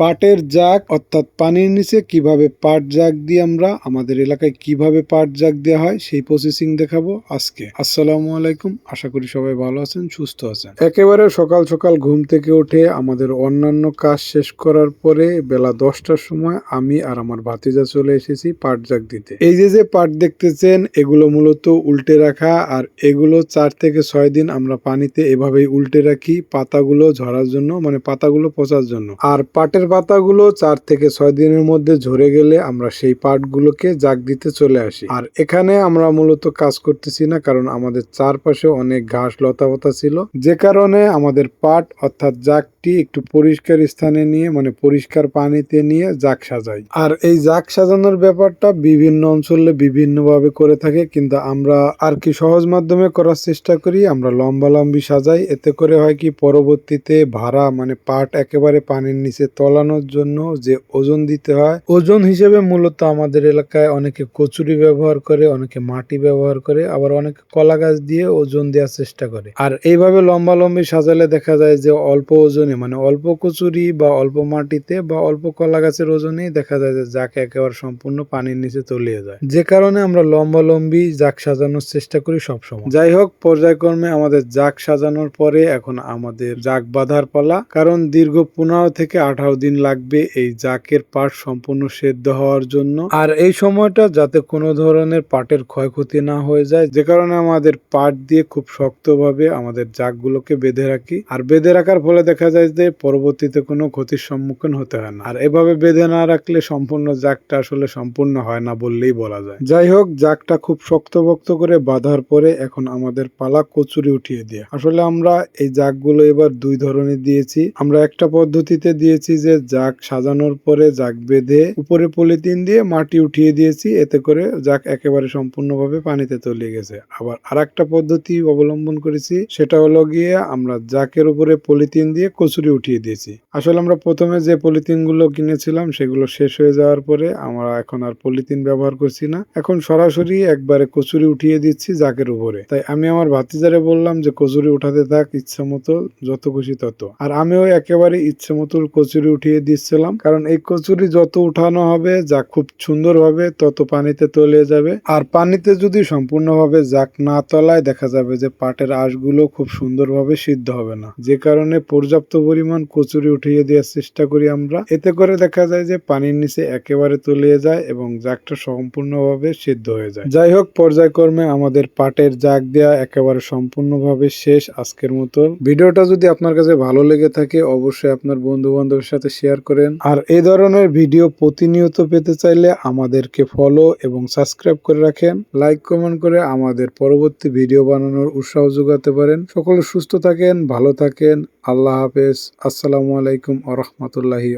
পাটের জাগ, অর্থাৎ পানির নিচে কীভাবে পাট জাগ দিয়ে আমরা, আমাদের এলাকায় কীভাবে পাট জাগ দেওয়া হয়, সেই প্রসেসিং দেখাবো আজকে। আসসালামু আলাইকুম, আশা করি সবাই ভালো আছেন, সুস্থ আছেন। একেবারে সকাল সকাল ঘুম থেকে উঠে আমাদের অন্যান্য কাজ শেষ করার পরে বেলা দশটার সময় আমি আর আমার ভাতিজা চলে এসেছি পাট জাগ দিতে। এই যে যে পাট দেখতেছেন, এগুলো মূলত উল্টে রাখা আর এগুলো চার থেকে ছয় দিন আমরা পানিতে এভাবেই উল্টে রাখি, পাতাগুলো ঝরার জন্য মানে পাতাগুলো পচার জন্য। আর পাটের পাতাগুলো চার থেকে ছয় দিনের মধ্যে ঝরে গেলে আমরা সেই পাটগুলোকে জাগ দিতে চলে আসি। আর এখানে আমরা মূলত কাজ করতেছি না, কারণ আমাদের চারপাশে অনেক ঘাস লতাপাতা ছিল। যে কারণে আমাদের পাট, অর্থাৎ জাগটি একটু পরিষ্কার স্থানে নিয়ে মানে পরিষ্কার পানিতে নিয়ে জাগ সাজাই। আর এই জাগ সাজানোর ব্যাপারটা বিভিন্ন অঞ্চলে বিভিন্নভাবে করে থাকে, কিন্তু আমরা আর কি সহজ মাধ্যমে করার চেষ্টা করি, আমরা লম্বা লম্বি সাজাই। এতে করে হয় কি, পরবর্তীতে ভাড়া মানে পাট একেবারে পানির নিচে তলানোর জন্য যে ওজন দিতে হয়, ওজন হিসেবে মূলত আমাদের এলাকায় অনেকে কচুরি ব্যবহার করে, অনেকে মাটি ব্যবহার করে, আবার অনেকে কলা গাছ দিয়ে ওজন দেওয়ার চেষ্টা করে। আর এইভাবে লম্বা লম্বি সাজালে দেখা যায় যে অল্প ওজনে মানে অল্প কচুরি বা অল্প মাটিতে বা অল্প কলা গাছের ওজনেই দেখা যায় যে যাকে একেবারে সম্পূর্ণ পানির নিচে তলিয়ে যায়। যে কারণে আমরা লম্বা লম্বি জাক সাজানোর চেষ্টা করি সবসময়। যাই হোক, পর্যায়ক্রমে আমাদের জাক সাজানোর পরে এখন আমাদের জাক বাঁধার পালা, কারণ দীর্ঘ পনেরো থেকে আঠারো দিন লাগবে এই জাকের পাট সম্পূর্ণ সেদ্ধ হওয়ার জন্য? আর এই সময়টা যাতে কোনো ধরনের পাটের ক্ষয়ক্ষতি না হয়ে যায়, যে কারণে আমাদের পাট দিয়ে খুব শক্তভাবে আমাদের জাকগুলোকে বেঁধে রাখি। আর বেঁধে রাখার ফলে দেখা যায় যে পরবর্তীতে কোনো ক্ষতির সম্মুখীন হতে হয় না। আর এভাবে বেঁধে না রাখলে সম্পূর্ণ জাকটা আসলে সম্পূর্ণ হয় না বললেই বলা যায়। যাই হোক, জাকটা খুব শক্তভক্ত করে বাঁধার পরে এখন আমাদের পালা কচুরি উঠিয়ে দিয়ে। আসলে আমরা এই জাকগুলো এবার দুই ধরনের দিয়েছি। আমরা একটা পদ্ধতিতে দিয়েছি যে জাক সাজানোর পরে জাক বেঁধে উপরে পলিথিন দিয়ে মাটি উঠিয়ে দিয়েছি, এতে করে জাক একেবারে সম্পূর্ণভাবে পানিতে তলিয়ে গেছে। আবার আরেকটা পদ্ধতি অবলম্বন করেছি, সেটা হলো গিয়ে আমরা জাকের উপরে পলিথিন দিয়ে কচুরি উঠিয়ে দিয়েছি। আসলে আমরা প্রথমে যে পলিথিনগুলো কিনেছিলাম, সেগুলো শেষ হয়ে যাওয়ার পরে আমরা এখন আর পলিথিন ব্যবহার করছি না। এখন সরাসরি একবারে কচুরি উঠিয়ে দিচ্ছি জাকের উপরে। তাই আমি আমার ভাতিজারে বললাম যে, কচুরি উঠাতে থাক ইচ্ছা মতো, যত খুশি তত। আর আমিও একেবারে ইচ্ছে মতো কচুরি উঠিয়ে দিচ্ছিলাম। কারণ এই কচুরি যত উঠানো হবে, যা খুব সুন্দর হবে, তত পানিতে তলিয়ে যাবে। আর পানিতে যদি সম্পূর্ণভাবে জাক না তলায়, দেখা যাবে যে পাটের আঁশগুলো খুব সুন্দরভাবে সিদ্ধ হবে না। যে কারণে পর্যাপ্ত পরিমাণ কচুরি উঠিয়ে দেওয়ার চেষ্টা করি আমরা। এতে করে দেখা যায় যে পানির নিচে একেবারে তলিয়ে যায় এবং জাকটা সম্পূর্ণভাবে সিদ্ধ হয়ে যায়। যাই হোক, পর্যায়ক্রমে আমাদের পাটের জাগ দেওয়া একেবারে সম্পূর্ণভাবে শেষ আজকের মতো ভিডিওটা যদি আপনার কাছে ভালো লেগে থাকে, অবশ্যই আপনার বন্ধু বান্ধবের সাথে শেয়ার করেন। আর এ ধরনের ভিডিও প্রতিনিয়ত পেতে চাইলে আমাদেরকে ফলো এবং সাবস্ক্রাইব করে রাখেন। লাইক কমেন্ট করে আমাদের পরবর্তী ভিডিও বানানোর উৎসাহ যোগাতে পারেন। সকলে সুস্থ থাকেন, ভালো থাকেন। আল্লাহ হাফেজ। আসসালামু আলাইকুম আ রহমতুল্লাহি